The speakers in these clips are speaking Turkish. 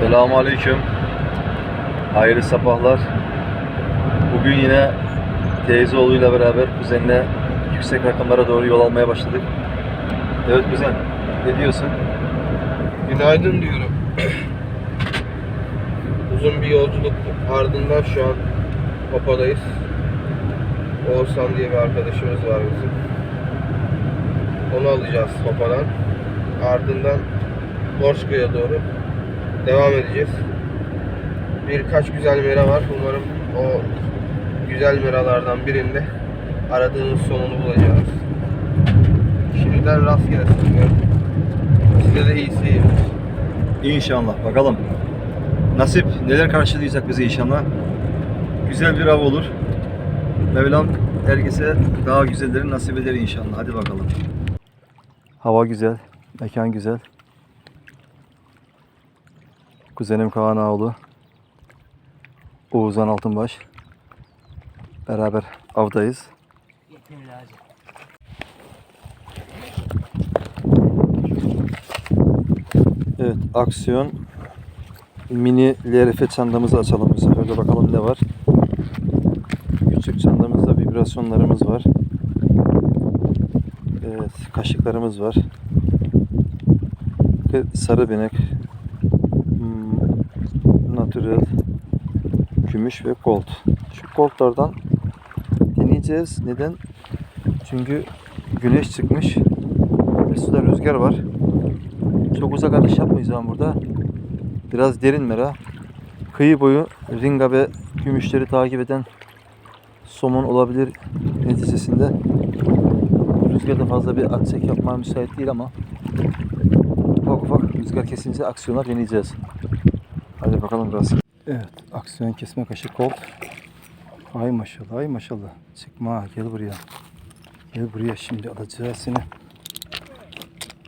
Selamun Aleyküm. Hayırlı sabahlar. Bugün yine teyze oğluyla beraber kuzenle yüksek rakamlara doğru yol almaya başladık. Evet kuzen, ne diyorsun? Günaydın diyorum. Uzun bir yolculuk ardından şu an Papa'dayız. Oğuzhan diye bir arkadaşımız var bizim. Onu alacağız Papa'dan. Ardından Borçka'ya doğru devam edeceğiz. Birkaç güzel mera var. Umarım o güzel meralardan birinde aradığımız sonunu bulacağız. Şimdiden rastgele sanıyorum. Size de iyi seyirler. İnşallah, bakalım. Nasip neler karşılayacak bizi inşallah. Güzel bir av olur. Mevlam herkese daha güzelleri nasip eder inşallah. Hadi bakalım. Hava güzel, mekan güzel. Kuzenim Kaan Ağoğlu. Oğuzhan Altınbaş. Beraber avdayız. Evet, aksiyon mini LRF çantamızı açalım bu sefer de bakalım ne var. Küçük çantamızda vibrasyonlarımız var. Evet, kaşıklarımız var. Sarı binek, natural, gümüş ve gold. Şu goldlardan deneyeceğiz. Neden? Çünkü güneş çıkmış ve suda rüzgar var. Çok uzak atış yapmayacağım burada. Biraz derin mera. Kıyı boyu ringa ve gümüşleri takip eden somon olabilir neticesinde. Rüzgarda fazla bir atsek yapmaya müsait değil ama ufak ufak rüzgar kesince aksiyonlar deneyeceğiz. Hadi bakalım biraz. Evet, aksiyon kesme kaşık kol. Ay maşallah, ay maşallah. Çıkma, gel buraya. Gel buraya şimdi alacağız seni.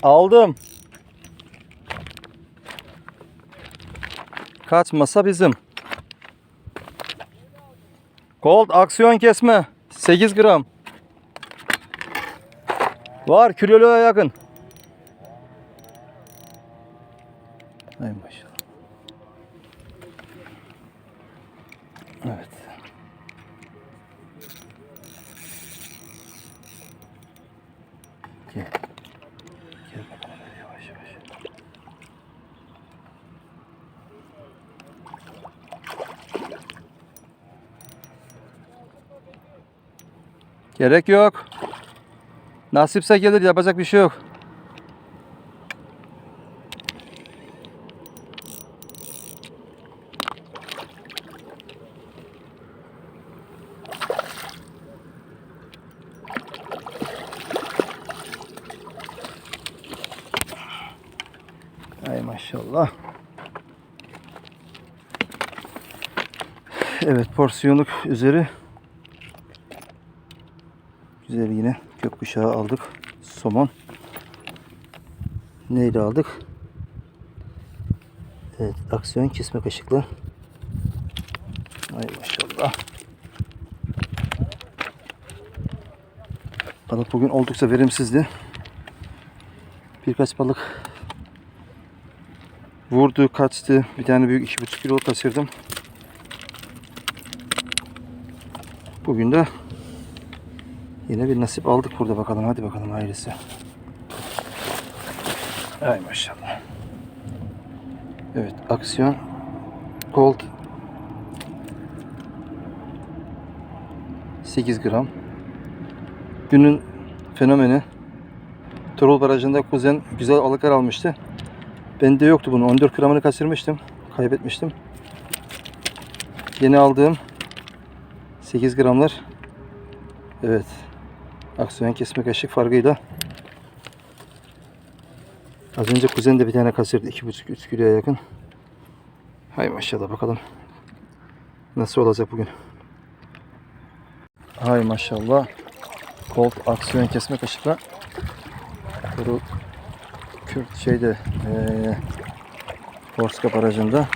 Aldım. Kaçmasa bizim. Gold aksiyon kesme. 8 gram. Var kiloluğa yakın. Ay maşallah. Evet. Gel. Gel bakalım böyle yavaş yavaş. Gerek yok. Nasipse gelir yapacak bir şey yok. Ay maşallah. Evet porsiyonluk üzeri Güzel yine gökkuşağı aldık. Somon. Neyle aldık? Evet aksiyon kesme kaşıkla. Ay maşallah. Balık bugün oldukça verimsizdi. Birkaç balık vurdu, kaçtı. Bir tane büyük 2,5 kilo kaçırdım. Bugün de Yine bir nasip aldık burada bakalım. Hadi bakalım hayırlısı. Ay maşallah. Evet aksiyon gold 8 gram. Günün fenomeni Turul Barajı'nda kuzen güzel alıklar almıştı. Bende yoktu bunu. 14 gramını kaçırmıştım. Kaybetmiştim. Yeni aldığım 8 gramlar Evet. Aksiyon kesme kaşık farkıyla. Az önce kuzen de bir tane kaçırdı. 2,5-3 kiloya yakın. Hay maşallah bakalım. Nasıl olacak bugün. Hay maşallah. Colt aksiyon kesme kaşıkla. Kuru Kürt şeyde eee Borska barajında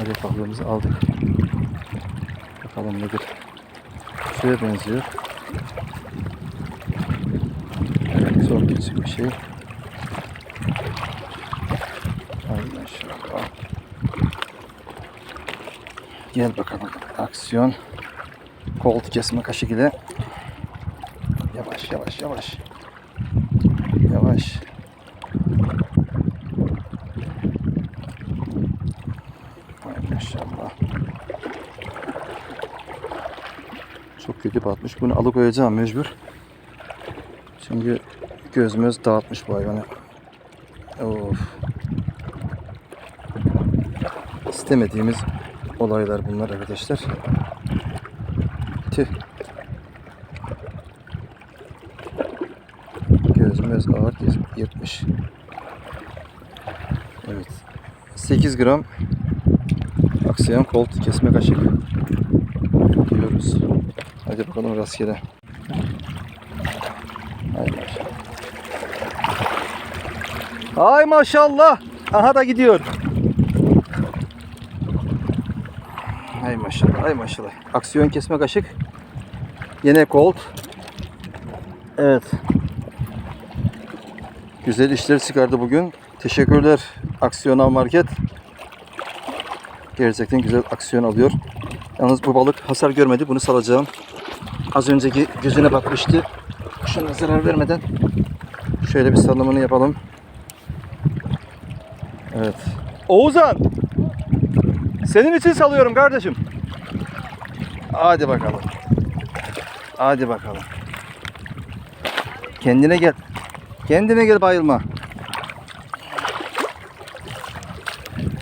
arı balığımızı aldık. Bakalım nedir. Suya benziyor. Çok küçük bir şey. Gel bakalım. Aksiyon. Kolt kesme kaşık ile. Yavaş yavaş yavaş. Yavaş. Vay maşallah. Çok kötü batmış. Bunu alıkoyacağım mecbur. Çünkü gözümüz dağıtmış bu hayvanı. Of. İstemediğimiz olaylar bunlar arkadaşlar. Tüh. Gözümüz ağır kes- yırtmış. Evet. 8 gram aksiyon kolt kesme kaşık diyoruz. Hadi bakalım rastgele. Hay maşallah. Ay maşallah. Aha da gidiyor. Ay maşallah, ay maşallah. Aksiyon kesme kaşık. Yine Colt. Evet. Güzel işler çıkardı bugün. Teşekkürler Aksiyon Av Market. Gerçekten güzel aksiyon alıyor. Yalnız bu balık hasar görmedi. Bunu salacağım. Az önceki gözüne batmıştı. Şuna zarar vermeden şöyle bir salımını yapalım. Evet. Oğuzhan! Senin için salıyorum kardeşim. Hadi bakalım. Hadi bakalım. Kendine gel. Kendine gel bayılma.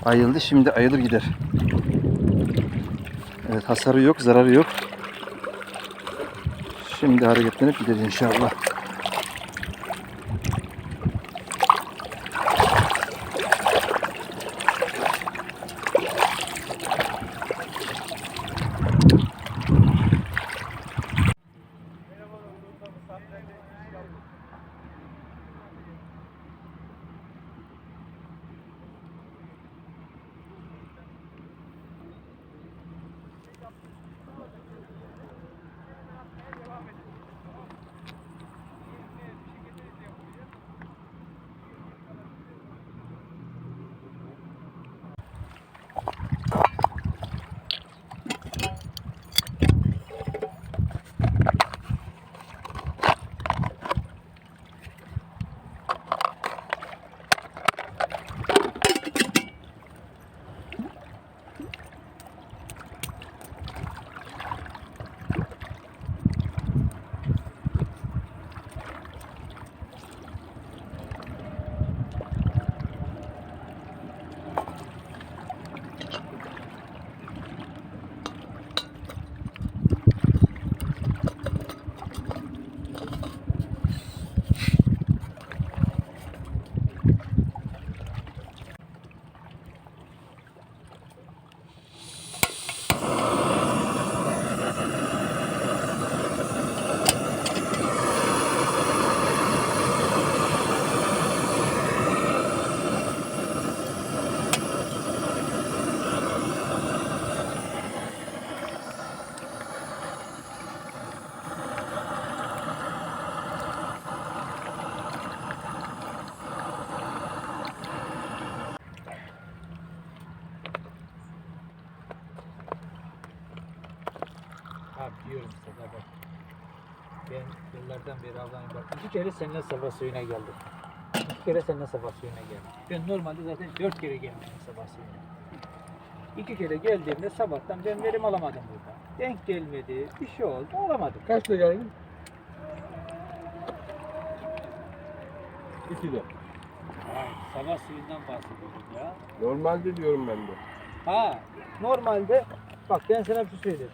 Ayıldı şimdi ayılır gider. Evet hasarı yok zararı yok. Şimdi hareketlenip gider inşallah. Abi diyorum sana bak. Ben yıllardan beri avlanıyorum. Bak iki kere seninle sabah suyuna geldim. İki kere seninle sabah suyuna geldim. Ben normalde zaten dört kere gelmişim sabah suyuna. İki kere geldiğimde sabahtan ben verim alamadım burada. Denk gelmedi, bir şey oldu, alamadım. Kaçta geldin? 2'de. Ay, sabah suyundan bahsediyorum ya. Normalde diyorum ben de. Ha, normalde bak ben sana bir şey söyleyeyim.